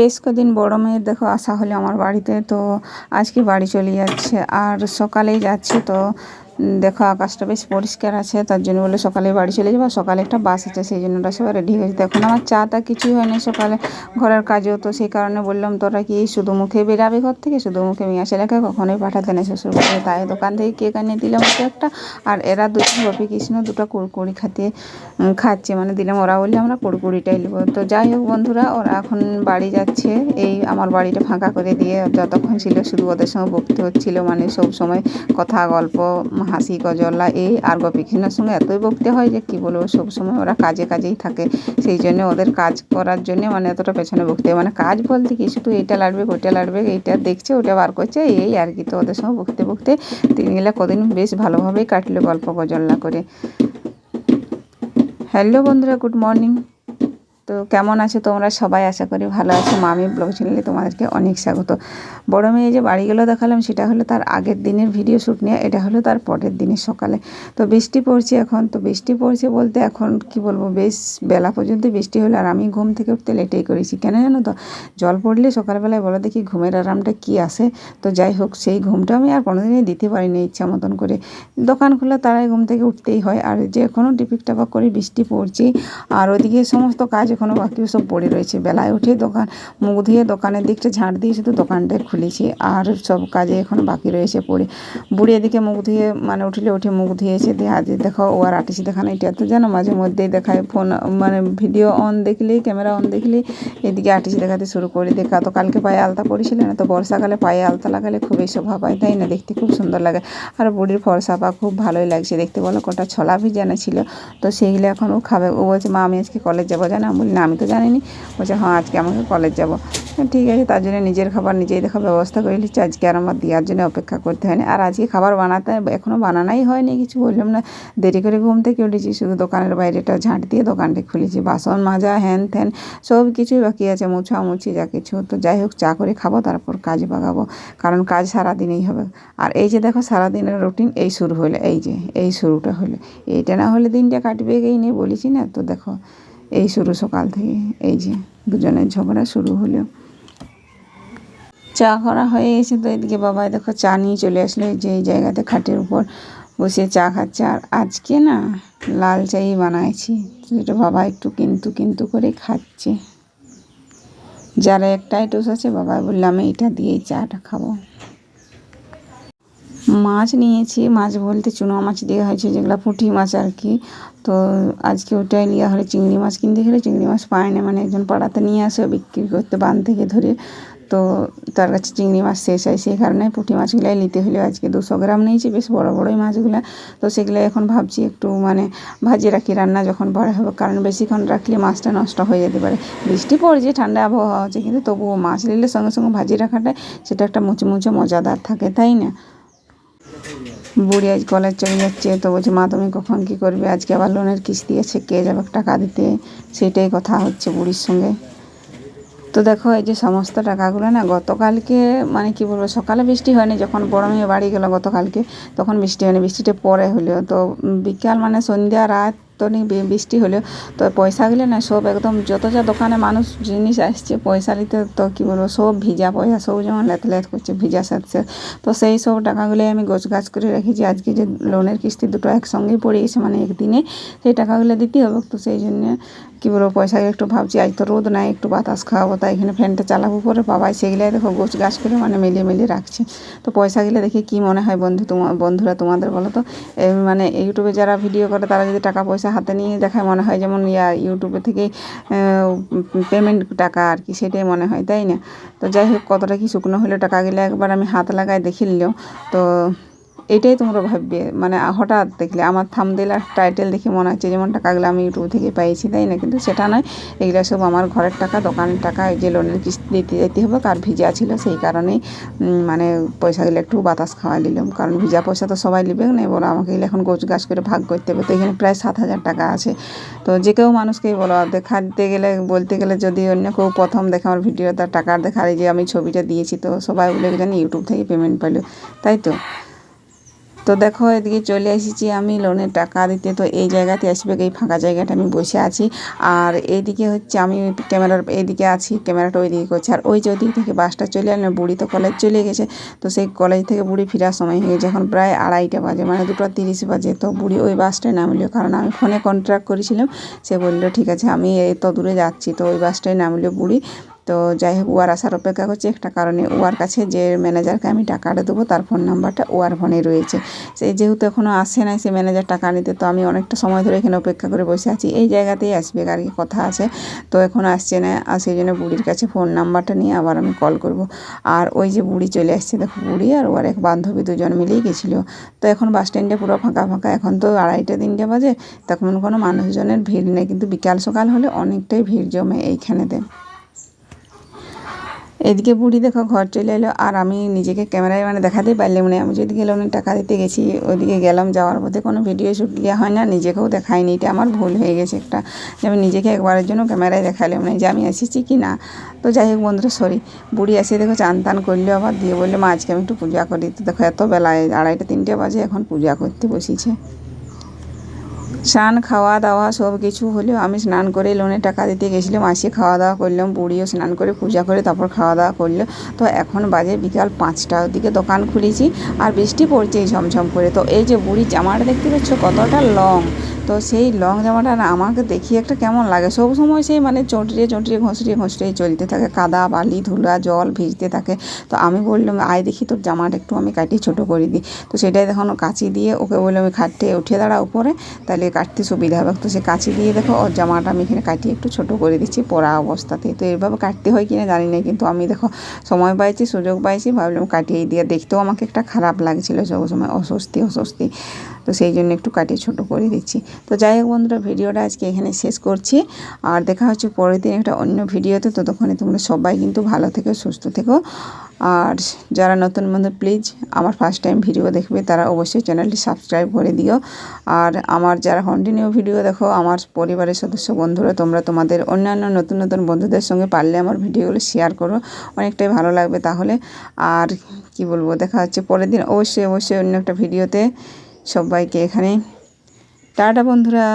বেশ কদিন বড় মেয়ের দেখো আসা হলে আমার বাড়িতে, তো আজকে বাড়ি চলে যাচ্ছে। আর সকালেই যাচ্ছে, তো দেখো, আকাশটা বেশ পরিষ্কার আছে, তার জন্য বলে সকালে বাড়ি চলে যাব সকালে একটা বাস আছে, সেই জন্য ওরা সবাই রেডি হয়েছে। দেখুন আমার চা তা কিছুই হয়নি সকালে, ঘরের কাজও তো সেই কারণে বললাম তোরা কি শুধু মুখে বেরাবে ঘর থেকে, শুধু মুখে মেয়ে ছেলেকে কখনোই পাঠাতে নেই শ্বশুর বাড়ি তাই দোকান থেকে কেক এনে দিলাম ওকে একটা, আর এরা দুজন গোপী কৃষ্ণ দুটো কুড়কুড়ি খাতে খাচ্ছে। মানে দিলাম, ওরা বললে আমরা কুড়কুড়িটাই নেব। তো যাই হোক বন্ধুরা, ওরা এখন বাড়ি যাচ্ছে, এই আমার বাড়িটা ফাঁকা করে দিয়ে, যতক্ষণ ছিল শুধু ওদের সঙ্গে বকতে হচ্ছিল মানে সব সময় কথা, গল্প হাসি গজলা, এই আর গোপীকৃষ্ণের সঙ্গে এতই বকতে হয় যে কি বলব, সব সময় ওরা কাজে কাজেই থাকে। সেই জন্য ওদের কাজ করার জন্য মানে এতটা পেছনে বকতে হয়। মানে কাজ বলতে কি শুধু এইটা লাড়বে ওইটা লাড়বে এইটা দেখছে ওটা বার করছে, এই আর কি। তো ওদের সঙ্গে বকতে বকতে তিনগুলা কদিন বেশ ভালোভাবেই কাটলো গল্প গজল্লা করে। হ্যালো বন্ধুরা, গুড মর্নিং। তো কেমন আছো তোমরা? সবাই আশা করি ভালো আছো। মামি ব্লগ চ্যানেলে তোমাদেরকে অনেক স্বাগত। বড় মেয়ে যে বাড়িগুলো দেখালাম, সেটা হলো তার আগের দিনের ভিডিও শ্যুট নিয়ে, এটা হলো তার পরের দিনের সকালে। তো বৃষ্টি পড়ছে এখন, তো বৃষ্টি পড়ছে বলতে এখন কি বলব, বেশ বেলা পর্যন্ত বৃষ্টি হলো আর আমি ঘুম থেকে উঠতে লেটেই করেছি। কেন জানো তো? জল পড়লে সকালবেলায় বলো দেখি ঘুমের আরামটা কি আসে তো যাই হোক, সেই ঘুমটা আমি আর কোনোদিনই দিতে পারিনি ইচ্ছা মতন করে। দোকান খুলে তারাই ঘুম থেকে উঠতেই হয়। আর যে এখনও টিপিক টাপাক করে বৃষ্টি পড়ছে, আর ওদিকে সমস্ত কাজ এখনও বাকি সব পড়ে রয়েছে। বেলায় উঠে দোকান, মুখ ধুয়ে দোকানের দিকটা ঝাঁট দিয়ে শুধু দোকানটাই খুলেছি। আর সব কাজে এখন বাকি রয়েছে পড়ে। বুড়ি এদিকে মুখ ধুয়ে মানে উঠলে উঠে মুখ ধুয়েছে দিয়ে আজ দেখো ও আর আটিসি দেখানো, এটা তো জানো, মাঝে মধ্যেই দেখায় ফোন মানে ভিডিও অন দেখলেই ক্যামেরা অন দেখলেই এদিকে আটিসি দেখাতে শুরু করে দেখা তো কালকে পায়ে আলতা পড়েছিল না, তো বর্ষাকালে পায়ে আলতা লাগালে খুবই শোভা পায় তাই না? দেখতে খুব সুন্দর লাগে। আর বুড়ির ফর্সা পা খুব ভালোই লাগছে। দেখতে বলো কটা ছলা ভিজানো ছিল, তো সেইগুলো এখন ও খাবে। ও বলছে, মা, আমি আজকে কলেজ যাব, জানো? বলি না আমি তো জানিনি। বলছে হ্যাঁ আজকে আমাকে কলেজ যাব। ঠিক আছে, তার জন্য নিজের খাবার, নিজেই দেখা, ব্যবস্থা করে নিচ্ছি। আজকে আর আমার দেওয়ার জন্য অপেক্ষা করতে হয়নি। আর আজকে খাবার বানাতে এখনও বানানোই হয়নি, কিছু বললাম না। দেরি করে ঘুম থেকে উঠেছি, শুধু দোকানের বাইরেটা ঝাঁট দিয়ে দোকানটা খুলেছি। বাসন মাজা, হ্যান ত্যান, সব কিছুই বাকি আছে মুছামুছি যা কিছু। তো যাই হোক, চা করে খাব, তারপর কাজ বাগাবো। কারণ কাজ সারাদিনেই হবে। আর এই যে দেখো, সারাদিনের রুটিন, এই শুরু হলো, এই যে, এই শুরুটা হলো। এইটা না হলে দিনটা কাটবে এই নিয়ে বলেছি না? তো দেখো এই শুরু সকাল থেকে। এই যে দুজনের ঝগড়া শুরু হলো। চা করা হয়ে গেছে তো এদিকে বাবাই দেখো চা নিয়ে চলে আসলো। যে এই জায়গাতে খাটের উপর বসে চা খাচ্ছে। আর আজকে না লাল চাই বানাইছি। সেটা বাবা একটু কিন্তু কিন্তু করে খাচ্ছে। যারা একটাই টোস আছে বাবা বললাম এইটা দিয়েই চাটা খাব। মাছ নিয়েছি, মাছ বলতে চুনো মাছ দেওয়া হয়েছে যেগুলো পুঁটি মাছ আর কি। তো আজকে ওটাই নেওয়া হলো চিংড়ি মাছ কিনতে গেলে চিংড়ি মাছ পায় না মানে একজন পাড়াতে নিয়ে আসে বিক্রি করতে বান থেকে ধরে। তো তার কাছে চিংড়ি মাছ শেষ হয় সেই কারণে পুঁটি মাছগুলাই নিতে হলো আজকে দুশো গ্রাম নিয়েছি, বেশ বড় বড়ই মাছগুলো। তো সেগুলো এখন ভাবছি একটু মানে ভাজি রাখি, রান্না যখন বড় হবে, কারণ বেশিক্ষণ রাখলে মাছটা নষ্ট হয়ে যেতে পারে। বৃষ্টি পড়ছে, ঠান্ডা আবহাওয়া হচ্ছে, কিন্তু তবুও মাছ নিলে সঙ্গে সঙ্গে ভাজি রাখাটা সেটা একটা মুচে মুচে মজাদার থাকে, তাই না? বুড়ি আজ কলেজ চলে যাচ্ছে, তো বলছে, মা, তুমি কখন কী করবে? আজকে আবার লোনের কিস্তি আছে, কে যাবে টাকা দিতে? সেটাই কথা হচ্ছে বুড়ির সঙ্গে। তো দেখো, এই যে সমস্ত টাকাগুলো না, গতকালকে মানে কি বলব, সকালে বৃষ্টি হয়নি, যখন বড় মেয়ে বাড়ি গেলো গতকালকে, তখন বৃষ্টি হয়নি, বৃষ্টিটা পরে হলেও। তো বিকাল মানে সন্ধ্যা রাত তো নি বৃষ্টি হলো তো পয়সাগুলো না সব একদম যত যা দোকানে মানুষ জিনিস আসছে, পয়সা নিতে তো কী বলব, সব ভিজা পয়সা, সব যেমন লেত লেত করছে, ভিজা সাথে তো সেই সব টাকাগুলোই আমি গোছ গাছ করে রেখেছি। আজকে যে লোনের কিস্তি দুটো একসঙ্গেই পড়ে গেছে মানে একদিনে সেই টাকাগুলো দিতে হবে। তো সেই জন্য কী বলব, পয়সা একটু ভাবছি, আজ তো রোদ নাই, একটু বাতাস খাওয়াবো, তাই এখানে ফ্যানটা চালাবো পরে। বাবাই সেগুলাই দেখো গোছ গাছ করে মানে মিলিয়ে মিলিয়ে রাখছে। তো পয়সাগুলো দেখে কি মনে হয় বন্ধু তোমার বন্ধুরা তোমাদের বলো তো। মানে ইউটিউবে যারা ভিডিও করে, তারা যদি টাকা পয়সা হাতে নিয়ে দেখায় মনে হয়, যেমন ইয়া ইউটিউবে থেকে পেমেন্ট টাকা আর কি, সেটাই মনে হয়, তাই না? তো যাই হোক, কতটা কি শুকনো হলেও টাকাগুলো একবার আমি হাত লাগায় দেখে নিলেও, তো এটাই তোমরা ভাববে। মানে হঠাৎ দেখলে আমার থামদেল আর টাইটেল দেখে মনে হচ্ছে যেমন টাকাগুলো আমি ইউটিউব থেকে পাইছি তাই না? কিন্তু সেটা নয়। এগুলো সব আমার ঘরের টাকা, দোকানের টাকা, এই যে লোনের কিস্তি দিতে যেতে হবে কার ভিজা ছিল সেই কারণেই মানে পয়সাগুলো একটু বাতাস খাওয়া নিলাম। কারণ ভিজা পয়সা তো সবাই নেবে না, এবার আমাকে এগুলো এখন গোছ গাছ করে ভাগ করতে হবে। তো এখানে প্রায় সাত হাজার টাকা আছে। তো যে কেউ মানুষকেই বলো দেখা দিতে গেলে, বলতে গেলে যদি অন্য কেউ প্রথম দেখে আমার ভিডিও তার টাকার দেখা যে আমি ছবিটা দিয়েছি, তো সবাই বলে জানি ইউটিউব থেকে পেমেন্ট পেল। তাই তো? তো দেখো, এদিকে চলে এসেছি আমি লোনের টাকা দিতে। তো এই জায়গাতে আসবে, এই ফাঁকা জায়গাটা আমি বসে আছি। আর এইদিকে হচ্ছে আমি ক্যামেরার এইদিকে আছি, ক্যামেরাটা ওইদিকে করছি। আর ওই যে ওদিক থেকে বাসটা চলে এলো, বুড়ি তো কলেজ চলে গেছে। তো সেই কলেজ থেকে বুড়ি ফেরার সময় হয়ে গেছে, এখন প্রায় আড়াইটা বাজে মানে দুটো তিরিশ বাজে। তো বুড়ি ওই বাসটায় নামলো, কারণ আমি ফোনে কন্ট্রাক্ট করেছিলাম। সে বলল, ঠিক আছে, আমি এত দূরে যাচ্ছি। তো ওই বাসটায় নামলো বুড়ি। তো যাই হোক ওয়ার আসার অপেক্ষা করছে। একটা কারণে ওয়ার কাছে যে ম্যানেজারকে আমি টাকাটা দেবো, তার ফোন নাম্বারটা ওয়ার ফোনে রয়েছে। সেই যেহেতু এখনও আসে নাই, সে ম্যানেজার টাকা নিতে, তো আমি অনেকটা সময় ধরে এখানে অপেক্ষা করে বসে আছি। এই জায়গাতেই আসবে, আর কি কথা আছে। তো এখন আসছে না, আর সেই জন্য বুড়ির কাছে ফোন নাম্বারটা নিয়ে আবার আমি কল করব। আর ওই যে বুড়ি চলে আসছে, দেখো বুড়ি আর ওর এক বান্ধবী দুজন মিলেই গেছিল। তো এখন বাস স্ট্যান্ডে পুরো ফাঁকা ফাঁকা, এখন তো আড়াইটা তিনটে বাজে, তখন কোনো মানুষজনের ভিড় নেই। কিন্তু বিকাল সকাল হলে অনেকটাই ভিড় জমে এইখানেতে। এদিকে বুড়ি দেখো ঘর চলে এলো, আর আমি নিজেকে ক্যামেরায় মানে দেখাতেই পারলাম না। আমি যেদিকে লোনের টাকা দিতে গেছি, ওইদিকে গেলাম, যাওয়ার পথে কোনো ভিডিও শ্যুট দেওয়া হয় না, নিজেকেও দেখায়নি এটা আমার ভুল হয়ে গেছে একটা, যে আমি নিজেকে একবারের জন্য ক্যামেরায় দেখালাম না, যে আমি এসেছি কি না। তো যাই হোক বন্ধুরা সরি বুড়ি এসে দেখো চান টান করল, আবার দিয়ে বলল, মা, আজকে আমি একটু পূজা করি। তো দেখো এত বেলায় আড়াইটা, তিনটে বাজে, এখন পূজা করতে বসেছে। স্নান, খাওয়া দাওয়া সব কিছু হলেও আমি স্নান করে লোনে টাকা দিতে গেছিলাম, আসে খাওয়া দাওয়া করলাম, বুড়িও স্নান করে পূজা করে তারপর খাওয়া দাওয়া করল। তো এখন বাজে বিকাল পাঁচটার দিকে দোকান খুলেছি আর বৃষ্টি পড়ছে ঝমঝম করে। তো এই যে বুড়ি জামাটা দেখতে পাচ্ছ কতটা লং। তো সেই লং জামাটা না আমাকে দেখি একটা কেমন লাগে। সব সময় সেই মানে চটিয়ে চটিয়ে ঘষড়িয়ে ঘষড়িয়ে চলতে থাকে। কাদা, বালি, ধুলা, জল ভিজতে থাকে। তো আমি বললাম, আয় দেখি তোর জামাটা একটু আমি কাটিয়ে ছোটো করে দিই। তো সেটাই দেখুন কাঁচি দিয়ে ওকে বললাম খাটতে উঠে দাঁড়া উপরে, তাহলে কাটতে সুবিধা হবে। তো সে কাছে দিয়ে দেখো, ওর জামাটা আমি এখানে কাটিয়ে একটু ছোটো করে দিচ্ছি পরা অবস্থাতে। তো এভাবে কাটতে হয় কিনা জানি না, কিন্তু আমি দেখো সময় পাইছি, সুযোগ পাইছি, ভাবলাম কাটিয়ে দিয়ে দেখতেও আমাকে একটা খারাপ লাগছিল সব সময়, অস্বস্তি অস্বস্তি। তো সেই জন্য একটু কাটিয়ে ছোটো করে দিচ্ছি। তো যাই হোক বন্ধুরা, ভিডিওটা আজকে এখানে শেষ করছি। আর দেখা হচ্ছে পরের দিন একটা অন্য ভিডিওতে। ততক্ষণে তোমরা সবাই কিন্তু ভালো থেকো, সুস্থ থেকো। আর যারা নতুন বন্ধু প্লিজ আমার ফার্স্ট টাইম ভিডিও দেখবে, তারা অবশ্যই চ্যানেলটি সাবস্ক্রাইব করে দিও। আর আমার যারা কন্টিনিউ ভিডিও দেখো, আমার পরিবারের সদস্য, বন্ধুরা, তোমরা তোমাদের অন্যান্য নতুন নতুন বন্ধুদের সঙ্গে পারলে আমার ভিডিওগুলো শেয়ার করো। অনেকটাই ভালো লাগবে তাহলে। আর কি বলব, দেখা হচ্ছে পরের দিন। অবশ্যই অবশ্যই অন্য একটা ভিডিওতে সবাইকে এখানে। টাটা, বন্ধুরা।